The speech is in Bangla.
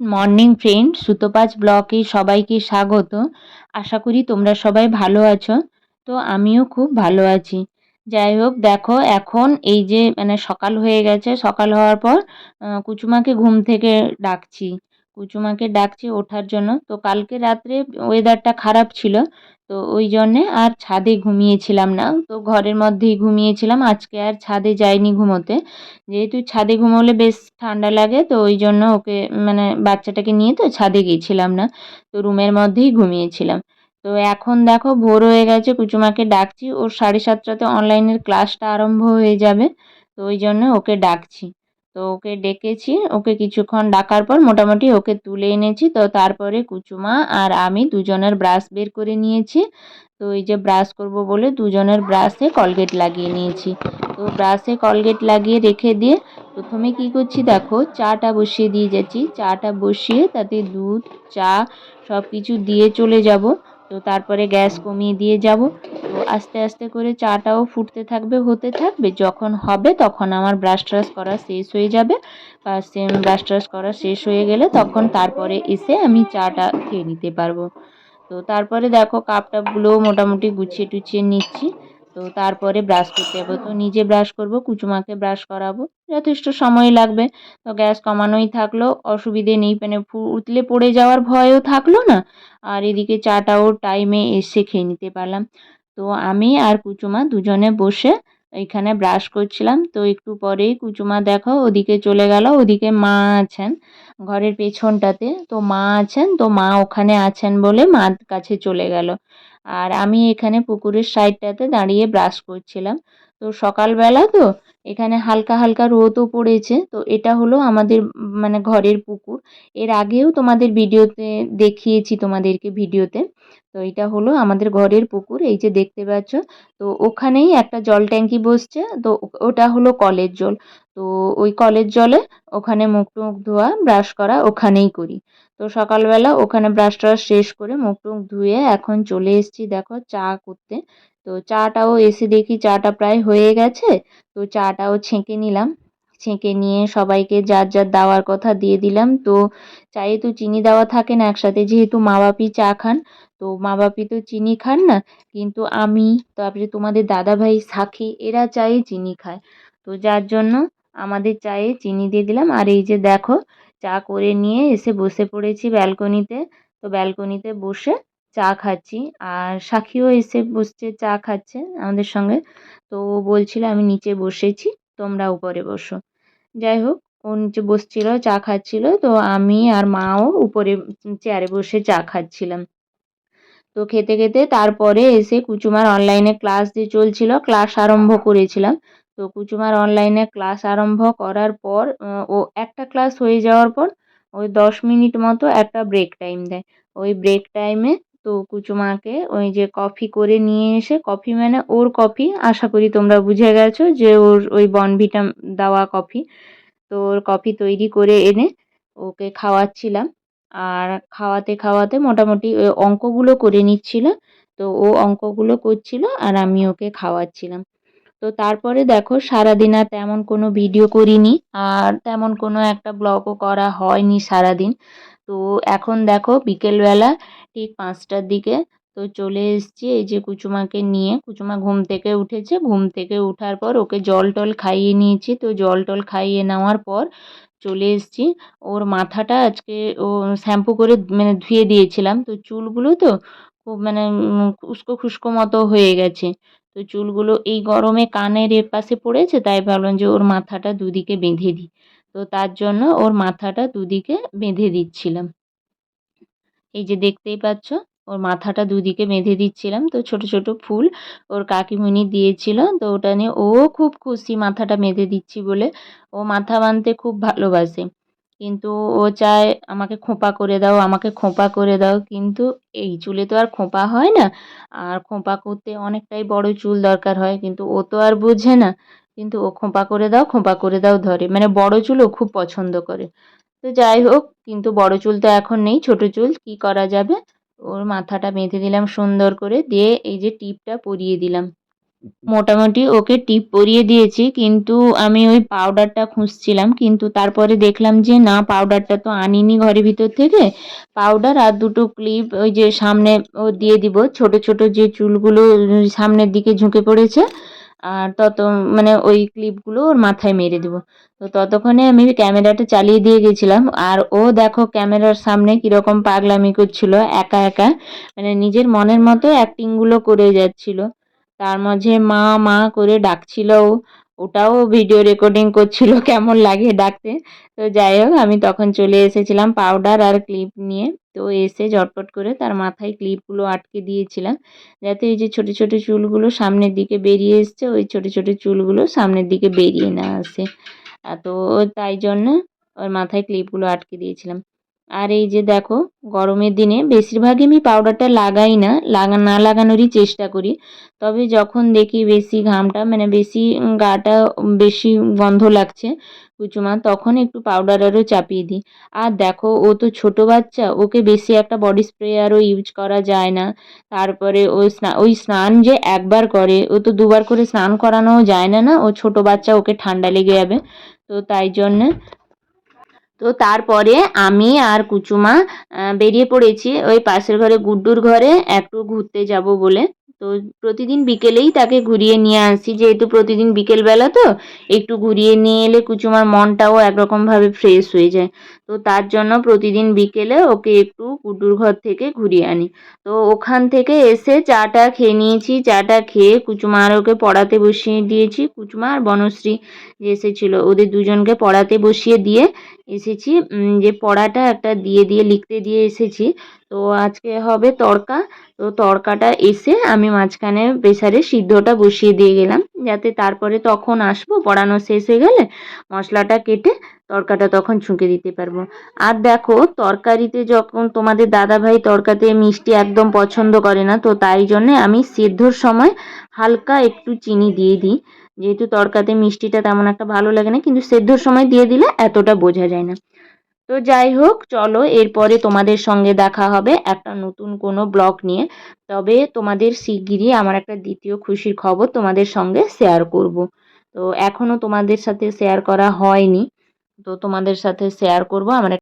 মর্নিং ফ্রেন্ড সুতোপাচ ব্লকে সবাইকে স্বাগত। আশা করি তোমরা সবাই ভালো আছো। তো আমিও খুব ভালো আছি। যাই হোক, দেখো, এখন এই যে মানে সকাল হয়ে গেছে, সকাল হওয়ার পর কুচুমাকে ঘুম থেকে ডাকছি। কুচুমাকে ডাকছে ওঠার জন্য। তো কালকে রাত্রে ওয়েদারটা খারাপ ছিল, তো ওই জন্যে আর ছাদে ঘুমিয়েছিলাম না। তো ঘরের মধ্যেই ঘুমিয়েছিলাম। আজকে আর ছাদে যাইনি ঘুমোতে। যেহেতু ছাদে ঘুমোলে বেশ ঠান্ডা লাগে, তো ওই জন্য ওকে মানে বাচ্চাটাকে নিয়ে তো ছাদে গিয়েছিলাম না। তো রুমের মধ্যেই ঘুমিয়েছিলাম। তো এখন দেখো ভোর হয়ে গেছে কুচুমাকে ডাকছি। ওর সাড়ে সাতটাতে অনলাইনের ক্লাসটা আরম্ভ হয়ে যাবে। তো ওই জন্য ওকে ডাকছি। তো ওকে ডেকেছি, ওকে কিছুক্ষণ ডাকার পর মোটামুটি ওকে তুলে এনেছি। তো তারপরে কুচুমা আর আমি দুজনের ব্রাশ বের করে নিয়েছি। তো এই যে ব্রাশ করব বলে দুজনের ব্রাশে কলগেট লাগিয়ে নিয়েছি। তো ব্রাশে কলগেট লাগিয়ে রেখে দিয়ে প্রথমে কি করছি দেখো, চাটা বসিয়ে দিয়ে যাচ্ছি। চাটা বসিয়ে তাতে দুধ, চা সব কিছু দিয়ে চলে যাব। তো তারপরে গ্যাস কমিয়ে দিয়ে যাব। তো আস্তে আস্তে করে চাটাও ফুটতে থাকবে, হতে থাকবে। যখন হবে তখন আমার ব্রাশ ট্রাশ করা শেষ হয়ে যাবে। বা সেম ব্রাশ ট্রাশ করা শেষ হয়ে গেলে তখন তারপরে এসে আমি চাটা খেয়ে নিতে পারব। তো তারপরে দেখো কাপ টাপগুলোও মোটামুটি গুছিয়ে টুছিয়ে নিচ্ছি। তো তারপরে ব্রাশ করতে যাব। তো নিজে ব্রাশ করব, কুচুমাকে ব্রাশ করাবো। যথেষ্ট সময় লাগবে। তো গ্যাস কমানোই থাকল। অসুবিধে নেই মানে উতলে পড়ে যাওয়ার ভয়ও থাকল না। আর এদিকে চাটাও টাইমে এসে খেয়ে নিতে পারলাম। তো আমি আর কুচুমা দুজনে বসে এইখানে ব্রাশ করছিলাম। তো একটু পরেই কুচুমা দেখো, ওদিকে চলে গেল। ওদিকে মা আছেন ঘরের পেছনটাতে। তো মা আছেন, তো মা ওখানে আছেন বলে মার কাছে চলে গেল। আর আমি এখানে পুকুরের সাইডটাতে দাঁড়িয়ে ব্রাশ করছিলাম। তো সকালবেলা তো এখানে হালকা হালকা রোদও পড়েছে। তো এটা হলো আমাদের মানে ঘরের পুকুর। এর আগেও তোমাদের ভিডিওতে দেখিয়েছি তোমাদেরকে ভিডিওতে। তো এটা হলো আমাদের ঘরের পুকুর, এই যে দেখতে পাচ্ছ। তো ওখানেই একটা জল ট্যাঙ্কি বসছে। তো ওটা হলো কলের জল। তো ওই কলের জলে ওখানে মুখ টুখ ধোয়া, ব্রাশ করা ওখানেই করি। তো সকালবেলা ওখানে ব্রাশ ট্রাশ শেষ করে মুখ টুখ ধুয়ে এখন চলে এসেছি দেখো চা করতে। তো চাটাও এসে দেখি চাটা প্রায় হয়ে গেছে। তো চাটাও ছেঁকে নিলাম। ছেঁকে নিয়ে সবাইকে যার যার দেওয়ার কথা দিয়ে দিলাম। তো চায়ে তো চিনি দেওয়া থাকে না একসাথে, যেহেতু মা বাপি চা খান, তো মা বাপি তো চিনি খান না। কিন্তু আমি, তারপরে তোমাদের দাদাভাই সাখী, এরা চায়ে চিনি খায়। তো যার জন্য আমাদের চায়ে চিনি দিয়ে দিলাম। আর এই যে দেখো, চা করে নিয়ে এসে বসে পড়েছি ব্যালকনিতে। তো ব্যালকনিতে বসে চা খাচ্ছি। আর সাক্ষীও এসে বসছে, চা খাচ্ছে আমাদের সঙ্গে। তো বলছিল, আমি নিচে বসেছি, তোমরা উপরে বসো। যাই হোক, ও নিচে বসছিল, চা খাচ্ছিল। তো আমি আর মাও উপরে চেয়ারে বসে চা খাচ্ছিলাম। তো খেতে খেতে তারপরে এসে কুচুমার অনলাইনে ক্লাস যে চলছিল ক্লাস আরম্ভ করেছিলাম। তো কুচুমার অনলাইনে ক্লাস আরম্ভ করার পর ও একটা ক্লাস হয়ে যাওয়ার পর, ওই দশ মিনিট মতো একটা ব্রেক টাইম দেয়। ওই ব্রেক টাইমে তো কুচুমাকে ওই যে কফি করে নিয়ে এসে কফি মানে ওর কফি আশা করি তোমরা বুঝে গেছো যে ওর ওই বনভিটা দেওয়া কফি তো ওর কফি তৈরি করে এনে ওকে খাওয়াচ্ছিলাম। আর খাওয়াতে খাওয়াতে মোটামুটি অঙ্কগুলো করে নিচ্ছিল। তো ও অঙ্কগুলো করছিল আর আমি ওকে খাওয়াচ্ছিলাম। তো তারপরে দেখো, সারাদিন আর তেমন কোনো ভিডিও করিনি, আর তেমন কোনো একটা ব্লগও করা হয়নি সারাদিন। তো এখন দেখো, বিকেলবেলা ঠিক পাঁচটার দিকে তো চলে এসেছি এই যে কুচুমাকে নিয়ে। কুচুমা ঘুম থেকে উঠেছে, ঘুম থেকে উঠার পর ওকে জল টল খাইয়ে নিয়েছি। তো জল টল খাইয়ে নেওয়ার পর চলে এসেছি। ওর মাথাটা আজকে ও শ্যাম্পু করে মানে ধুয়ে দিয়েছিলাম। তো চুলগুলো তো খুব মানে উস্কো খুস্কো মতো হয়ে গেছে। তো চুলগুলো এই গরমে কানের এর পাশে পড়েছে, তাই ভাবলাম যে ওর মাথাটা দুদিকে বেঁধে দিই। তো তার জন্য ওর মাথাটা দুদিকে বেঁধে দিচ্ছিলাম। এই যে দেখতেই পাচ্ছ, ওর মাথাটা দুদিকে বেঁধে দিচ্ছিলাম। তো ছোট ছোট ফুল ওর কাকিমুনি দিয়েছিল, তো ওটা নিয়ে ও খুব খুশি মাথাটা বেঁধে দিচ্ছি বলে। ও মাথা বাঁধতে খুব ভালোবাসে। কিন্তু ও চায় আমাকে খোঁপা করে দাও, আমাকে খোঁপা করে দাও। কিন্তু এই চুলে তো আর খোঁপা হয় না। আর খোঁপা করতে অনেকটাই বড় চুল দরকার হয়, কিন্তু ও তো আর বোঝে না। কিন্তু ও খোঁপা করে দাও, খোঁপা করে দাও ধরে। মানে বড় চুল ও খুব পছন্দ করে। তো যাই হোক, কিন্তু বড় চুল তো এখন নেই, ছোট চুল, কি করা যাবে? ওর মাথাটা বেঁধে দিলাম সুন্দর করে, দিয়ে এই যে টিপটা পরিয়ে দিলাম। মোটামুটি ওকে টিপ পরিয়ে দিয়েছি, কিন্তু আমি ওই পাউডারটা খুঁজছিলাম, কিন্তু তারপরে দেখলাম যে না পাউডারটা তো আনিনি ঘরের ভিতর থেকে। পাউডার আর দুটো ক্লিপ ওই যে সামনে ও দিয়ে দিব, ছোট ছোট যে চুলগুলো সামনের দিকে ঝুঁকে পড়েছে, আর তত মানে ওই ক্লিপগুলো ওর মাথায় মেরে দেবো। তো ততক্ষণে আমি ক্যামেরাটা চালিয়ে দিয়ে গেছিলাম, আর ও দেখো ক্যামেরার সামনে কীরকম পাগলামি করছিল, একা একা। মানে নিজের মনের মতো অ্যাক্টিংগুলো করে যাচ্ছিল। তার মাঝে মা মা করে ডাকছিল ওটাও ভিডিও রেকর্ডিং করছিল, কেমন লাগে ডাকতে। তো যাই হোক, আমি তখন চলে এসেছিলাম পাউডার আর ক্লিপ নিয়ে। তো এসে ঝটপট করে তার মাথায় ক্লিপগুলো আটকে দিয়েছিলাম। যাতে এই যে ছোটো ছোটো চুলগুলো সামনের দিকে বেরিয়ে এসছে, ওই ছোটো ছোটো চুলগুলো সামনের দিকে বেরিয়ে না আসে। তো তাই জন্য ওর মাথায় ক্লিপগুলো আটকে দিয়েছিলাম। আর এই যে দেখো, গরমের দিনে বেশিরভাগই আমি পাউডারটা লাগাই না, লাগা, না লাগানোরই চেষ্টা করি। তবে যখন দেখি বেশি ঘামটা মানে বেশি গাটা বেশি গন্ধ লাগছে কুচুমা, তখন একটু পাউডার আরও চাপিয়ে দিই। আর দেখো, ও তো ছোটো বাচ্চা, ওকে বেশি একটা বডি স্প্রে আরও ইউজ করা যায় না। তারপরে ও স্না, ওই স্নান যে একবার করে, ও তো দুবার করে স্নান করানোও যায় না না, ও ছোটো বাচ্চা, ওকে ঠান্ডা লেগে যাবে। তো তাই জন্যে তো তারপরে আমি আর কুচুমা বেরিয়ে পড়েছি ওই পাশের ঘরে, গুড্ডুর ঘরে, একটু ঘুরতে যাব বলে। তো প্রতিদিন বিকেলেই তাকে ঘুরিয়ে নিয়ে আসি, যেহেতু প্রতিদিন বিকেলবেলা তো, একটু ঘুরিয়ে নিয়ে এলে কুচুমার মনটাও একরকমভাবে ফ্রেশ হয়ে যায়। তো তার জন্য প্রতিদিন বিকেলে ওকে একটু গুড্ডুর ঘর থেকে ঘুরিয়ে আনি। তো ওখান থেকে এসে চাটা খেয়ে নিয়েছি, চাটা খেয়ে কুচুমা আর ওকে পড়াতে বসিয়ে দিয়েছি। কুচুমা আর বনশ্রী যে এসেছিল, ওদের দুজনকে পড়াতে বসিয়ে দিয়ে এসেছি। যে পড়াটা একটা দিয়ে দিয়ে লিখতে দিয়ে এসেছি। তো আজকে হবে তড়কা। তো তড়কাটা এসে আমি মাঝখানে প্রেসারে সিদ্ধটা বসিয়ে দিয়ে গেলাম, যাতে তারপরে তখন আসব, পড়ানো শেষ হয়ে গেলে মশলাটা কেটে তড়কাটা তখন ছুঁকে দিতে পারব। আর দেখো, তরকারিতে যখন তোমাদের দাদাভাই তড়কাতে মিষ্টি একদম পছন্দ করে না, তো তাই জন্যে আমি সেদ্ধর সময় হালকা একটু চিনি দিয়ে দিই। যেহেতু তড়কাতে মিষ্টিটা তেমন একটা ভালো লাগে না, কিন্তু সেদ্ধর সময় দিয়ে দিলে এতটা বোঝা যায় না। তো যাই হোক, চলো এরপরে তোমাদের সঙ্গে দেখা হবে একটা নতুন কোনো ব্লগ নিয়ে। তবে তোমাদের শিগগিরই আমার একটা দ্বিতীয় খুশির খবর তোমাদের সঙ্গে শেয়ার করব। তো এখনও তোমাদের সাথে শেয়ার করা হয়নি। তো তোমাদের সাথে শেয়ার করব, আমার